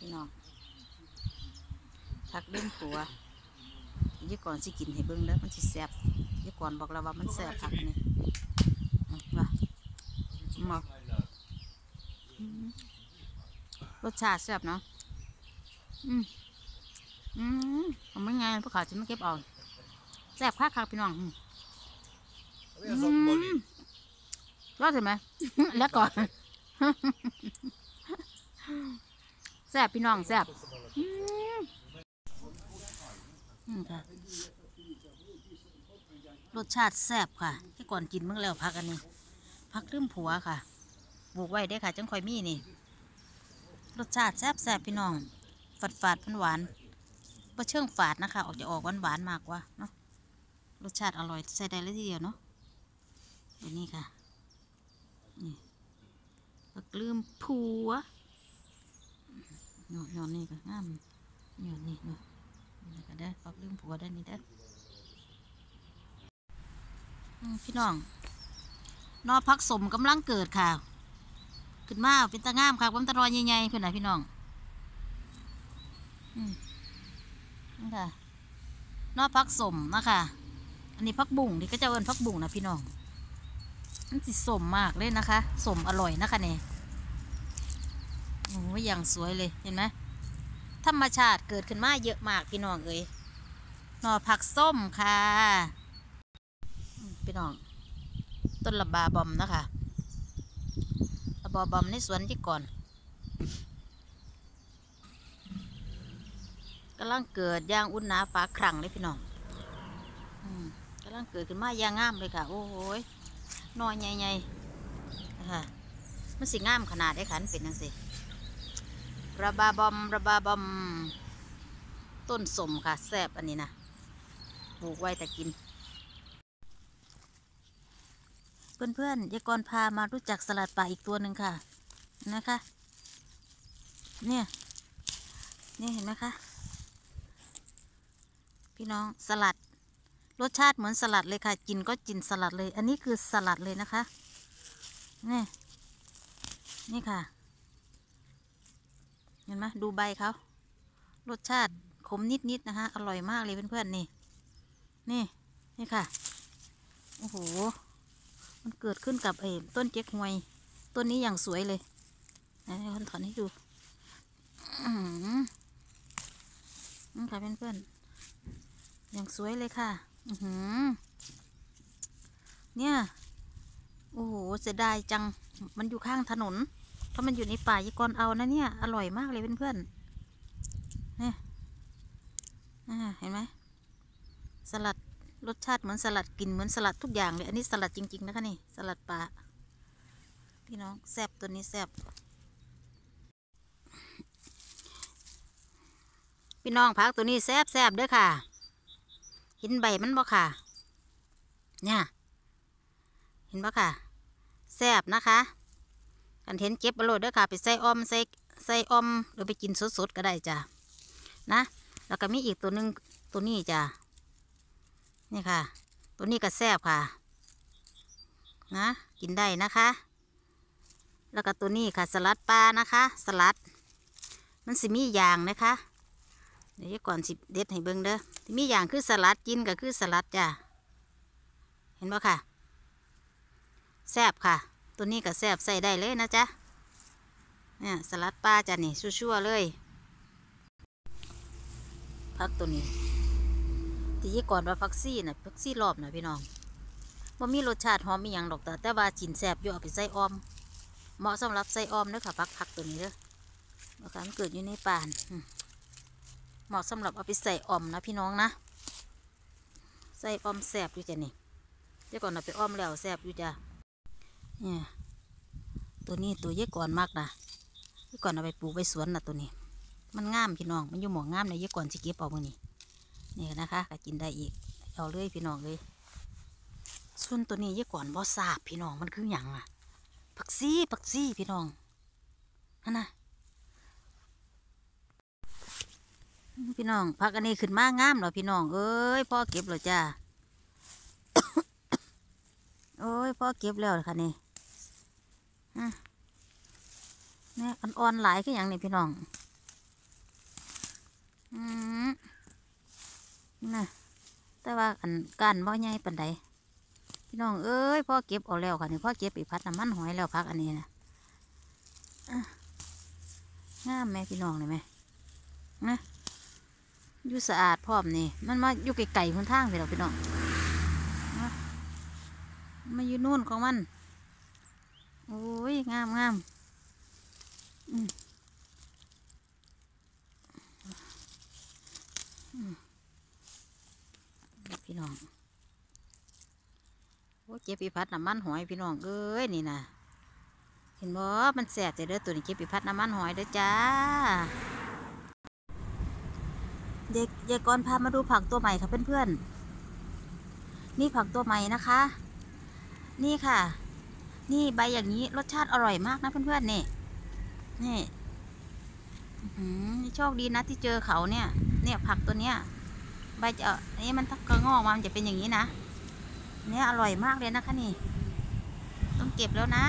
พี่น้องผักเล่นผัวยี่ก่อนสิกินให้เบิ่งแล้วมันสิแซ่บยี่ก่อนบอกเราว่ามันแซ่บผักนี่มว่ามอืมรสชาติแซ่บเนาะอืมอืมผมไม่ไงพวกเขาจะไม่เก็บเอาแซ่บคักคักพี่น้องอืมรอดใช่ไหมแล้วก่อน แซ่บพี่น้องแซ่บค่ะรสชาติแซ่บค่ะ ที่ก่อนกินเมื่อแล้วพักอันนี้พักลืมผัวค่ะปลูกไว้ได้ค่ะจังคอยมีนี่ รสชาติแซ่บแซ่บพี่น้องฝาดฝาดหวานๆบ่เชิงฝาดนะคะ ออกจะออกหวานหวานมากกว่าเนาะรสชาติอร่อยใส่ได้เลยทีเดียวเนาะเดี๋ยวนี้ค่ะนี่พักลืมผัว หยอดหยอดนี่ก็งามหยอดนี่เนาะนี่ก็ได้พักลืมผัวได้นี่ได้พี่น้องนอพักสมกำลังเกิดค่ะ ขึ้นมาเป็นตางามค่ะผมตะรอยใหญ่ๆเพื่อนน่ะพี่น้องนี่ค่ะนอพักสมนะคะอันนี้พักบุ่งที่ก็จะเอินพักบุ่งนะพี่น้องมันสิสมมากเลยนะคะ สมอร่อยนะคะเนี่ย โอ้ยอย่างสวยเลยเห็นไหมธรรมชาติเกิดขึ้นมาเยอะมากพี่น้องเอ้ยหน่อผักส้มค่ะพี่น้อง ต้นระบาบอมนะคะระบาบอมในสวนที่ก่อนกำลังเกิดย่างอุ่นหนาฟ้าครั่งเลยพี่น้องอืมกำลังเกิดขึ้นมาอย่างงามเลยค่ะ โอ้โหยหนอยใหญ่ๆนะคะมันสิงามขนาดได้ขันเป็นจังสิ ระบาบอมระบาบอม ต้นสมค่ะ แซบอันนี้นะปลูกไว้แต่กิน เพื่อนๆยายกรพามารู้จักสลัดป่าอีกตัวหนึ่งค่ะ นะคะ เนี่ย นี่เห็นไหมคะ พี่น้องสลัด รสชาติเหมือนสลัดเลยค่ะ กินก็กินสลัดเลย อันนี้คือสลัดเลยนะคะ นี่ นี่ค่ะ เห็นไหมดูใบเขารสชาติขมนิดๆนะคะ อร่อยมากเลยเพื่อนๆนี่ นี่ นี่ค่ะ โอ้โห มันเกิดขึ้นกับไอ้ต้นเจ๊กฮวย ต้นนี้อย่างสวยเลยไหนคนถอนให้ดูนี่ค่ะเพื่อนๆ อย่างสวยเลยค่ะ อือหือเนี่ย โอ้โห เสียดายจัง มันอยู่ข้างถนน ถ้ามันอยู่ในป่ายีกรเอานะเนี่ย อร่อยมากเลยเพื่อนๆเนี่ยเห็นไหมสลัดรสชาติเหมือนสลัดกลินเหมือนสลัดทุกอย่างเลย อันนี้สลัดจริง ๆ นะคะนี่สลัดป่าพี่น้องแซบตัวนี้แซบพี่น้องพักตัวนี้แซบแซบเด้อค่ะเห็นใบมันบ่ค่ะ เนี่ย เห็นบ่ค่ะ แซบนะคะ กันเห็นเก็บอร่อยเด้อค่ะ ไปใส่ออมใส่ใส่ออมหรือไปกินสดๆก็ได้จ้ะนะ แล้วก็มีอีกตัวหนึ่งตัวนี้จ้ะนี่ค่ะ ตัวนี้ก็แซ่บค่ะ นะ กินได้นะคะ แล้วก็ตัวนี้ค่ะสลัดปลานะคะ สลัด มันสิมีอย่างนะคะเดี๋ยวก่อนสิเด็ดให้เบิ่งเด้อที่มีอย่างคือสลัดกินก็คือสลัดจ้ะ เห็นบ่ค่ะ แซ่บค่ะ ตัวนี้ก็แซบใส่ได้เลยนะจ๊ะ เนี่ยสลัดปลาจ้ะนี่ชั่วๆเลยพักตัวนี้ที่ยี่ก่อนว่าพักซี่น่ะพักซี่รอบนะพี่น้องว่ามีรสชาติหอมมีอย่างดอกแต่แต่ว่ากินแซบอยู่เอาไปใส่ออม เหมาะสำหรับใส่ออมเด้อค่ะพักพักตัวนี้เด้อนะคะมันเกิดอยู่ในป่านเหมาะสำหรับเอาไปใส่ออมนะพี่น้องนะ ใส่ออมแซบอยู่จ้ะนี่เดี๋ยวก่อนเอาไปอ้อมแล้วแซบอยู่จ้ะ เนี่ยตัวนี้ตัวเยอก่อนมากนะเยอก่อนเอาไปปลูกไปสวนนะตัวนี้ มันงามพี่น้อง มันอยู่หมองงามในเยอก่อนสิเก็บเอามือนี่นี่นะคะก็กินได้อีกเอาเลยพี่น้องเลยส่วนตัวนี้เยอก่อนบ่ทราบพี่น้องมันคืออย่างอะผักซี่ผักซี่พี่น้องนั่นนะพี่น้องพักอันนี้ขึ้นมางามเหรอพี่น้องเอ้ยพ่อเก็บเหรอจ้าโอ้ยพ่อเก็บแล้วค่ะนี่ อะนี่อ่อนๆหลายคือย่างนี้พี่น้อง อืมน่ะแต่ว่าอันกันบ่ใหญ่ปานใดพี่น้องเอ้ยพ่อเก็บเอาแล้วค่ะนี่พ่อเก็บไปพัดน้ำมันหอยแล้วพักอันนี้นะอะงามไหมพี่น้องเลยไหมนะอยู่สะอาดพร้อมนี่มันมาอยู่ไกลๆคนทางไปแล้วพี่น้องมาอยู่นู่นของมันโอ้ งามงามพี่น้องโอ้เจ็บปีพัดน้ำมันหอยพี่น้องเอ้ยนี่นะเห็นบ่มันแสบแต่เด้อตัวนี้เจ็บปีพัดน้ำมันหอยเด้อจ้าเด็กยายกรพามาดูผักตัวใหม่ค่ะเพื่อนๆนี่ผักตัวใหม่นะคะ นี่ค่ะ นี่ใบอย่างนี้รสชาติอร่อยมากนะเพื่อนๆนี่ นี่นี่หือโชคดีนะที่เจอเขาเนี่ย เนี่ยผักตัวเนี้ย ใบจะนี่มันถ้ากระงอกมามันจะเป็นอย่างนี้นะ เนี่ยอร่อยมากเลยนะคะนี่ ต้องเก็บแล้วนะ